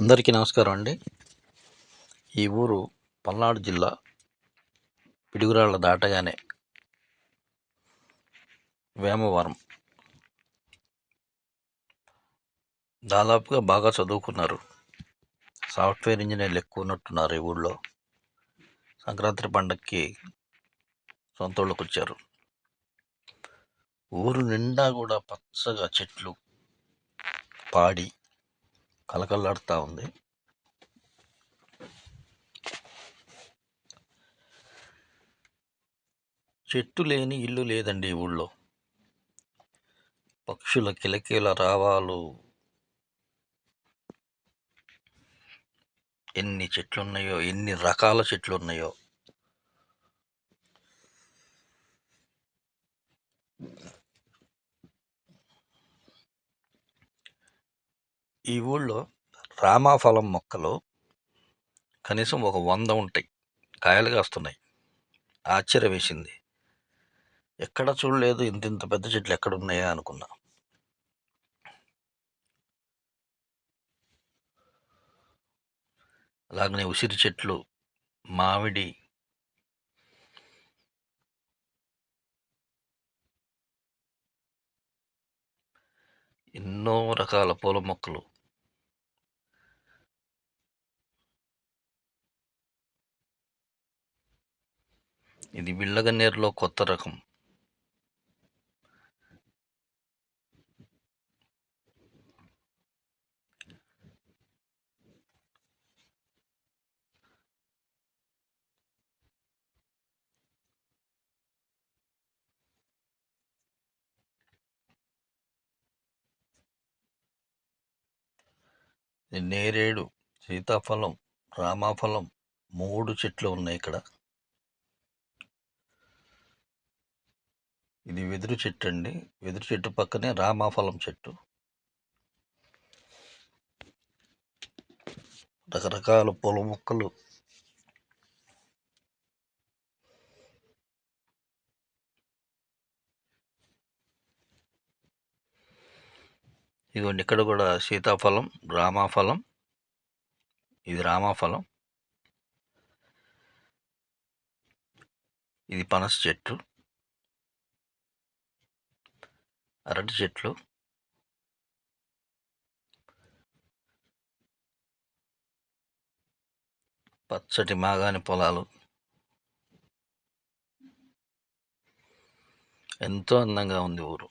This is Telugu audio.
అందరికీ నమస్కారం అండి. ఈ ఊరు పల్నాడు జిల్లా పిడుగురాళ్ళ దాటగానే వేమవరం దాదాపుగా బాగా చదువుకున్నారు. సాఫ్ట్వేర్ ఇంజనీర్లు ఎక్కువ ఉన్నట్టున్నారు ఈ ఊళ్ళో సంక్రాంతి పండక్కి సొంత వచ్చారు ఊరు నిండా కూడా పచ్చగా చెట్లు పాడి కలకల్లాడుతూ ఉంది. చెట్టు లేని ఇల్లు లేదండి ఈ ఊళ్ళో. పక్షుల కిలకిల రావాలు. ఎన్ని చెట్లున్నాయో ఎన్ని రకాల చెట్లు ఉన్నాయో ఈ ఊళ్ళో రామాఫలం మొక్కలు కనీసం ఒక వంద ఉంటాయి. కాయలు కాస్తున్నాయి. ఆశ్చర్యం వేసింది. ఎక్కడ చూడలేదు ఇంత ఇంత పెద్ద చెట్లు ఎక్కడ ఉన్నాయా అనుకున్నా. అలాగనే ఉసిరి చెట్లు మామిడి ఎన్నో రకాల పూల మొక్కలు. ఇది బిళ్ళగన్నేరులో కొత్త రకం. నేరేడు సీతాఫలం రామాఫలం మూడు చెట్లు ఉన్నాయి ఇక్కడ. ఇది వెదురు చెట్టు అండి. వెదురు చెట్టు పక్కనే రామాఫలం చెట్టు. రకరకాల పూల మొక్కలు. ఇదిగోండి ఇక్కడ కూడా సీతాఫలం రామాఫలం. ఇది రామాఫలం. ఇది పనస చెట్టు. అరటి చెట్లు. పచ్చటి మాగాని పొలాలు. ఎంతో అందంగా ఉంది ఊరు.